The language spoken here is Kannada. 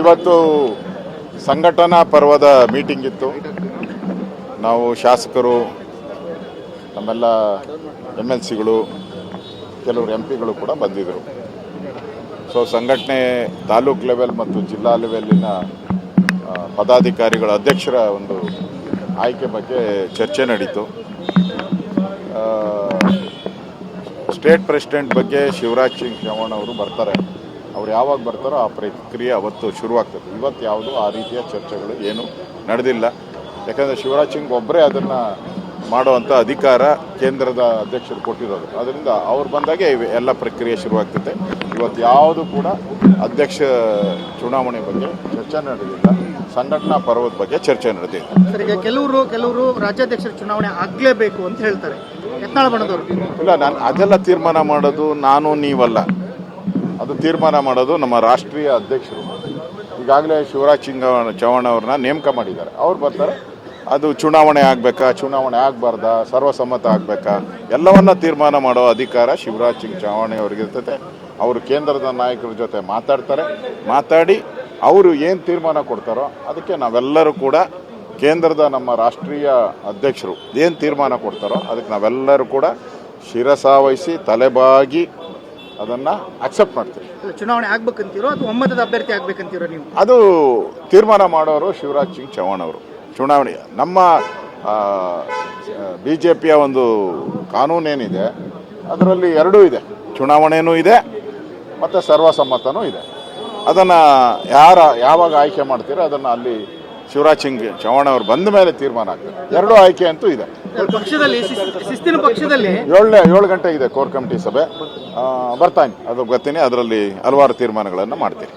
ಇವತ್ತು ಸಂಘಟನಾ ಪರ್ವದ ಮೀಟಿಂಗ್ ಇತ್ತು. ನಾವು ಶಾಸಕರು ನಮ್ಮೆಲ್ಲ ಎಂ ಎಲ್ ಸಿಗಳು, ಕೆಲವರು ಎಂ ಪಿಗಳು ಕೂಡ ಬಂದಿದ್ದರು ಸೊ ಸಂಘಟನೆ ತಾಲೂಕ್ ಲೆವೆಲ್ ಮತ್ತು ಜಿಲ್ಲಾ ಲೆವೆಲ್ಲಿನ ಪದಾಧಿಕಾರಿಗಳ ಅಧ್ಯಕ್ಷರ ಒಂದು ಆಯ್ಕೆ ಬಗ್ಗೆ ಚರ್ಚೆ ನಡೀತು. ಸ್ಟೇಟ್ ಪ್ರೆಸಿಡೆಂಟ್ ಬಗ್ಗೆ ಶಿವರಾಜ್ ಸಿಂಗ್ ಚೌಹಾಣ್ ಅವರು ಬರ್ತಾರೆ. ಅವ್ರು ಯಾವಾಗ ಬರ್ತಾರೋ ಆ ಪ್ರಕ್ರಿಯೆ ಅವತ್ತು ಶುರುವಾಗ್ತದೆ. ಇವತ್ತು ಯಾವುದು ಆ ರೀತಿಯ ಚರ್ಚೆಗಳು ಏನು ನಡೆದಿಲ್ಲ. ಯಾಕಂದರೆ ಶಿವರಾಜ್ ಸಿಂಗ್ ಒಬ್ಬರೇ ಅದನ್ನು ಮಾಡುವಂಥ ಅಧಿಕಾರ ಕೇಂದ್ರದ ಅಧ್ಯಕ್ಷರು ಕೊಟ್ಟಿರೋದು. ಅದರಿಂದ ಅವ್ರು ಬಂದಾಗೆ ಎಲ್ಲ ಪ್ರಕ್ರಿಯೆ ಶುರುವಾಗ್ತದೆ. ಇವತ್ತು ಯಾವುದು ಕೂಡ ಅಧ್ಯಕ್ಷ ಚುನಾವಣೆ ಬಗ್ಗೆ ಚರ್ಚೆ ನಡೆದಿಲ್ಲ. ಸಂಘಟನಾ ಪರ್ವದ ಬಗ್ಗೆ ಚರ್ಚೆ ನಡೆದಿಲ್ಲ. ಈಗ ಕೆಲವರು ಕೆಲವರು ರಾಜ್ಯಾಧ್ಯಕ್ಷರ ಚುನಾವಣೆ ಆಗಲೇಬೇಕು ಅಂತ ಹೇಳ್ತಾರೆ. ಇಲ್ಲ ನಾನು ಅದೆಲ್ಲ ತೀರ್ಮಾನ ಮಾಡೋದು ನಾನು ನೀವಲ್ಲ. ಅದು ತೀರ್ಮಾನ ಮಾಡೋದು ನಮ್ಮ ರಾಷ್ಟ್ರೀಯ ಅಧ್ಯಕ್ಷರು. ಈಗಾಗಲೇ ಶಿವರಾಜ್ ಸಿಂಗ್ ಚೌಹಾಣ್ ಅವ್ರನ್ನ ನೇಮಕ ಮಾಡಿದ್ದಾರೆ. ಅವ್ರು ಬರ್ತಾರೆ. ಅದು ಚುನಾವಣೆ ಆಗಬೇಕಾ? ಚುನಾವಣೆ ಆಗಬಾರ್ದಾ? ಸರ್ವಸಮ್ಮತ ಆಗಬೇಕಾ? ಎಲ್ಲವನ್ನ ತೀರ್ಮಾನ ಮಾಡೋ ಅಧಿಕಾರ ಶಿವರಾಜ್ ಸಿಂಗ್ ಚೌಹಾಣ್ ಅವ್ರಿಗಿರ್ತದೆ ಅವರು ಕೇಂದ್ರದ ನಾಯಕರ ಜೊತೆ ಮಾತಾಡ್ತಾರೆ. ಮಾತಾಡಿ ಅವರು ಏನು ತೀರ್ಮಾನ ಕೊಡ್ತಾರೋ ಅದಕ್ಕೆ ನಾವೆಲ್ಲರೂ ಕೂಡ ಕೇಂದ್ರದ ನಮ್ಮ ರಾಷ್ಟ್ರೀಯ ಅಧ್ಯಕ್ಷರು ಏನು ತೀರ್ಮಾನ ಕೊಡ್ತಾರೋ ಅದಕ್ಕೆ ನಾವೆಲ್ಲರೂ ಕೂಡ ಶಿರಸಾವಹಿಸಿ ತಲೆಬಾಗಿ ಅದನ್ನು ಅಕ್ಸೆಪ್ಟ್ ಮಾಡ್ತೀವಿ. ಚುನಾವಣೆ ಆಗ್ಬೇಕಂತೀರೋ ಅಥವಾ ಒಮ್ಮತದ ಅಭ್ಯರ್ಥಿ ಆಗ್ಬೇಕಂತೀರೋ ನೀವು? ಅದು ತೀರ್ಮಾನ ಮಾಡೋರು ಶಿವರಾಜ್ ಸಿಂಗ್ ಚೌಹಾಣ್ ಅವರು. ಚುನಾವಣೆ ನಮ್ಮ ಬಿ ಜೆ ಪಿಯ ಒಂದು ಕಾನೂನೇನಿದೆ ಅದರಲ್ಲಿ ಎರಡೂ ಇದೆ. ಚುನಾವಣೆನೂ ಇದೆ ಮತ್ತು ಸರ್ವಸಮ್ಮತನೂ ಇದೆ. ಅದನ್ನು ಯಾರ ಯಾವಾಗ ಆಯ್ಕೆ ಮಾಡ್ತೀರೋ ಅದನ್ನು ಅಲ್ಲಿ ಶಿವರಾಜ್ ಸಿಂಗ್ ಚೌಹಾಣ್ ಅವರು ಬಂದ ಮೇಲೆ ತೀರ್ಮಾನ ಆಗ್ತದೆ. ಎರಡೂ ಆಯ್ಕೆ ಅಂತೂ ಇದೆ. ಪಕ್ಷದಲ್ಲಿ ಶಿಸ್- ಶಿಸ್ತಿನ ಪಕ್ಷದಲ್ಲಿ ಏಳನೇ ಏಳು ಗಂಟೆ ಇದೆ ಕೋರ್ ಕಮಿಟಿ ಸಭೆ. ಬರ್ತಾನೆ ಅದು ಗೊತ್ತೀನಿ ಅದರಲ್ಲಿ ಹಲವಾರು ತೀರ್ಮಾನಗಳನ್ನು ಮಾಡ್ತೀನಿ.